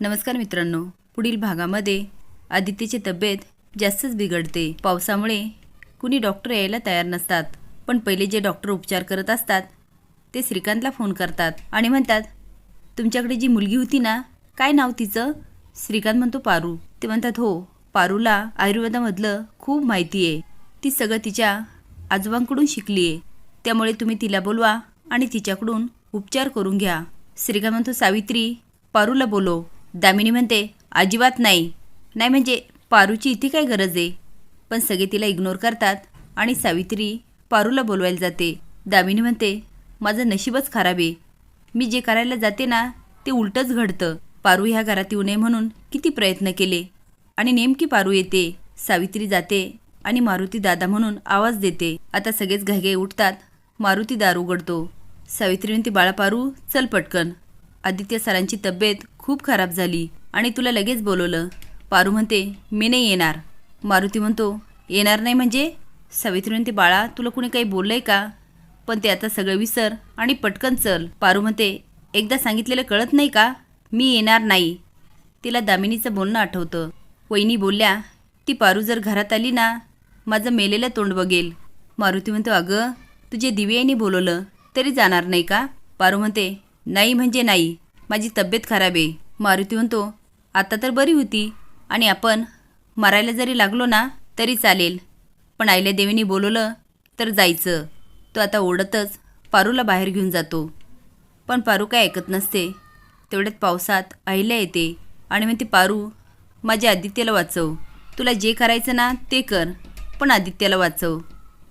नमस्कार मित्रांनो. पुढील भागामध्ये आदित्यची तब्येत जास्तच बिघडते. पावसामुळे कुणी डॉक्टर यायला तयार नसतात. पण पहिले जे डॉक्टर उपचार करत असतात ते श्रीकांतला फोन करतात आणि म्हणतात तुमच्याकडे जी मुलगी होती ना काय नाव तिचं? श्रीकांत म्हणतो पारू. ते म्हणतात हो पारूला आयुर्वेदामधलं खूप माहिती आहे. ती सगळं तिच्या आजोबांकडून शिकली आहे त्यामुळे तुम्ही तिला बोलवा आणि तिच्याकडून उपचार करून घ्या. श्रीकांत म्हणतो सावित्री पारूला बोलो दामिनी म्हणते अजिबात नाही. नाही म्हणजे पारूची इथे काय गरज आहे? पण सगळे तिला इग्नोर करतात आणि सावित्री पारूला बोलवायला जाते. दामिनी म्हणते माझं नशीबच खराब आहे. मी जे करायला जाते ना ते उलटंच घडतं. पारू ह्या घरात येऊ नये म्हणून किती प्रयत्न केले. आणि नेमकी पारू येते सावित्री जाते आणि मारुती दादा म्हणून आवाज देते. आता सगळेच घाईघाई उठतात मारुती दार उघडतो. सावित्री म्हणते बाळा पारू चल पटकन. आदित्य सरांची तब्येत खूप खराब झाली आणि तुला लगेच बोलवलं. पारू म्हणते मी नाही येणार. मारुती म्हणतो येणार नाही म्हणजे? सावित्री म्हणते बाळा तुला कुणी काही बोललंय का? पण ते आता सगळं विसर आणि पटकन चल. पारू म्हणते एकदा सांगितलेलं कळत नाही का? मी येणार नाही. तिला दामिनीचं बोलणं आठवतं. वहिनी बोलल्या ती पारू जर घरात आली ना माझं मेलेलं तोंड बघेल. मारुती म्हणतो अगं तुझे दिव्यानी बोलवलं तरी जाणार नाही का? पारू म्हणते नाही म्हणजे नाही. माझी तब्येत खराब आहे. मारुती म्हणतो आता तर बरी होती. आणि आपण मरायला जरी लागलो ना तरी चालेल. पण आईल्या देवीने बोलवलं तर जायचं. तो आता ओढतच पारूला बाहेर घेऊन जातो. पण पारू काय ऐकत नसते. तेवढ्यात पावसात अहिल्या येते आणि म्हणते पारू माझ्या आदित्याला वाचव. तुला जे करायचं ना ते कर. पण आदित्याला वाचव.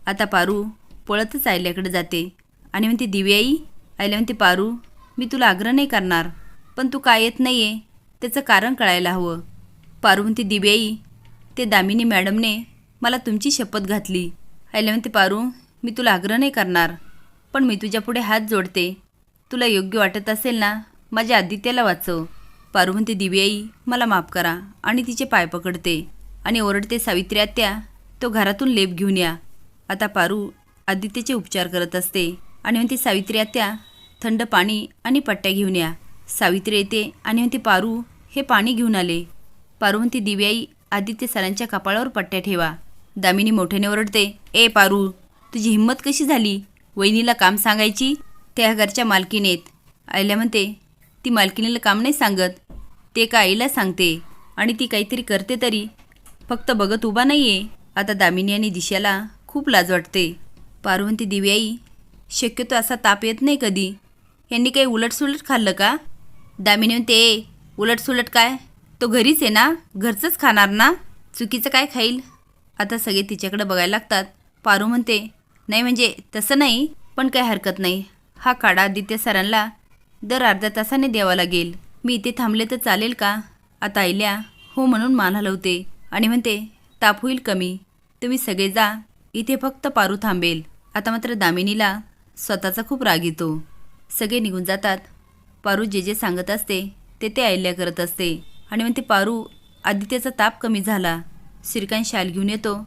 आता पारू पळतच आयल्याकडे जाते. आणि म्हणते दिव्याई? आयल्या म्हणते पारू मी तुला आग्रह नाही करणार पण तू काय येत नाही आहे त्याचं कारण कळायला हवं. पारू म्हणते दिव्याई ते दामिनी मॅडमने मला तुमची शपथ घातली. आयल्या म्हणते पारू मी तुला आग्रह नाही करणार पण मी तुझ्यापुढे हात जोडते. तुला योग्य वाटत असेल ना माझ्या आदित्याला वाचव पारू म्हणते दिव्याई मला माफ करा आणि तिचे पाय पकडते आणि ओरडते सावित्री आत्या तो घरातून लेप घेऊन या. आता पारू आदित्यचे उपचार करत असते. आणि म्हणते सावित्री आत्या थंड पाणी आणि पट्ट्या घेऊन या. सावित्री येते आणि ते पारू हे पाणी घेऊन आले. पारू म्हणते दिव्याई आदित्य सरांच्या कपाळावर पट्ट्या ठेवा. दामिनी मोठ्याने ओरडते ए पारू तुझी हिंमत कशी झाली? वहिनीला काम सांगायची? त्या घरच्या मालकीनेत आईला म्हणते ती मालकिनीला काम नाही सांगत. ते का आईला सांगते आणि ती काहीतरी करते तरी. फक्त बघत उभा नाही आहे आता दामिनी आणि दिशाला खूप लाज वाटते. पार्वती दिव्याई शक्यतो असा ताप येत नाही कधी. यांनी काही उलटसुलट खाल्लं का? दामिनी म्हणते "ए, उलटसुलट काय? तो घरीच आहे ना? घरचंच खाणार ना? चुकीचं काय खाईल? आता सगळे तिच्याकडे बघायला लागतात. पारू म्हणते नाही म्हणजे तसं नाही पण काही हरकत नाही. हा काढा आदित्य सरांना दर अर्ध्या तासाने द्यावा लागेल. मी इथे थांबले तर चालेल का? आता आईल्या हो म्हणून मान हलवते आणि म्हणते ताप होईल कमी. तुम्ही सगळे जा. इथे फक्त पारू थांबेल. आता मात्र दामिनीला स्वतःचा खूप राग येतो. सगळे निघून जातात. पारू जे जे सांगत असते ते ते ऐल्या करत असते. आणि म्हणते पारू आदित्यचा ताप कमी झाला. श्रीकांत शाल घेऊन येतो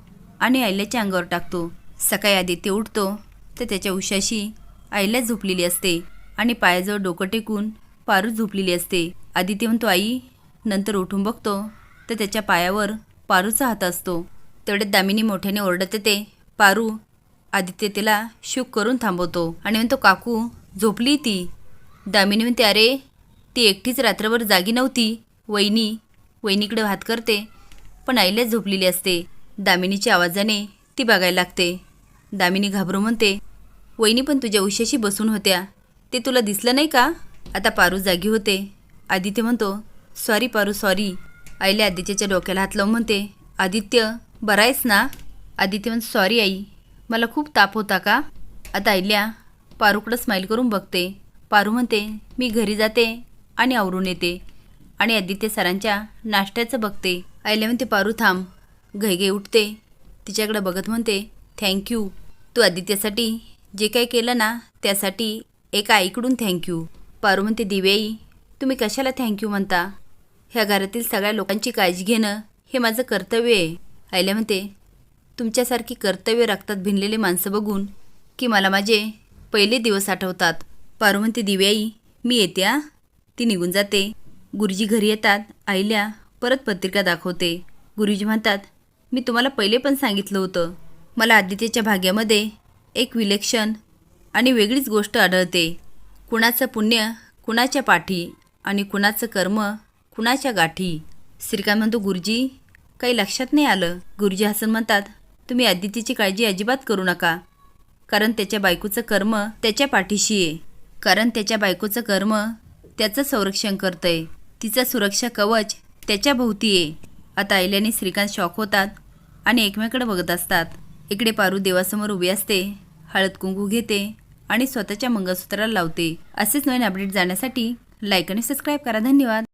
आणि आयल्याच्या अंगावर टाकतो. सकाळी आदित्य उठतो तर त्याच्या उशाशी आईला झोपलेली असते आणि पायाजवळ डोकं टेकून पारू झोपलेली असते. आदित्य म्हणतो आई नंतर उठून बघतो. तर त्याच्या पायावर पारूचा हात असतो. तेवढ्यात दामिनी मोठ्याने ओरडत येते पारू आदित्य तिला शुक करून थांबवतो. आणि म्हणतो काकू झोपली ती. दामिनी म्हणते अरे ती एकटीच रात्रभर जागी नव्हती. वहिनी वहिनीकडे हात करते पण आईलाच झोपलेली असते. दामिनीच्या आवाजाने ती बघायला लागते. दामिनी घाबरू म्हणते वहिनी पण तुझ्या उशाशी बसून होत्या. ते तुला दिसलं नाही का? आता पारू जागी होते. आदित्य म्हणतो सॉरी पारू सॉरी. आईला आदित्यच्या डोक्याला हात लावून म्हणते आदित्य बरा आहेस ना? आदित्य म्हणतो सॉरी आई मला खूप ताप होता का? आता आईल्या पारूकडं स्माईल करून बघते. पारू म्हणते मी घरी जाते आणि आवरून येते. आणि आदित्य सरांच्या नाश्त्याचं बघते. आईला म्हणते पारू थांब. घाईघाई उठते. तिच्याकडे बघत म्हणते थँक्यू तू आदित्यसाठी जे काही केलं ना त्यासाठी एका आईकडून थँक्यू पारू म्हणते दिव्याई तुम्ही कशाला थँक्यू म्हणता? ह्या घरातील सगळ्या लोकांची काळजी घेणं हे माझं कर्तव्य आहे. आयल्या म्हणते तुमच्यासारखी कर्तव्य रक्तात भिनलेले माणसं बघून की मला माझे पहिले दिवस आठवतात. पारू म्हणते दिव्याई मी येते आ ती निघून जाते. गुरुजी घरी येतात. आईल्या परत पत्रिका दाखवते. गुरुजी म्हणतात मी तुम्हाला पहिले पण सांगितलं होतं. मला आदित्यच्या भाग्यामध्ये एक विलक्षण आणि वेगळीच गोष्ट आढळते. कुणाचं पुण्य कुणाच्या पाठी आणि कुणाचं कर्म कुणाच्या गाठी. श्रीकांत म्हणतो गुरुजी काही लक्षात नाही आलं. गुरुजी हसन म्हणतात तुम्ही आदितीची काळजी अजिबात करू नका. कारण त्याच्या बायकोचं कर्म त्याच्या पाठीशी आहे. कारण त्याच्या बायकोचं कर्म त्याचं संरक्षण करतंय. तिचं सुरक्षा कवच त्याच्या भोवती आहे. आता आईल्याने श्रीकांत शॉक होतात आणि एकमेकडे बघत असतात. इकडे पारू देवासमोर उभी असते हळद कुंकू घेते आणि स्वतःच्या मंगळसूत्राला लावते. असेच नवीन अपडेट जाण्यासाठी लाईक आणि सबस्क्राईब करा. धन्यवाद.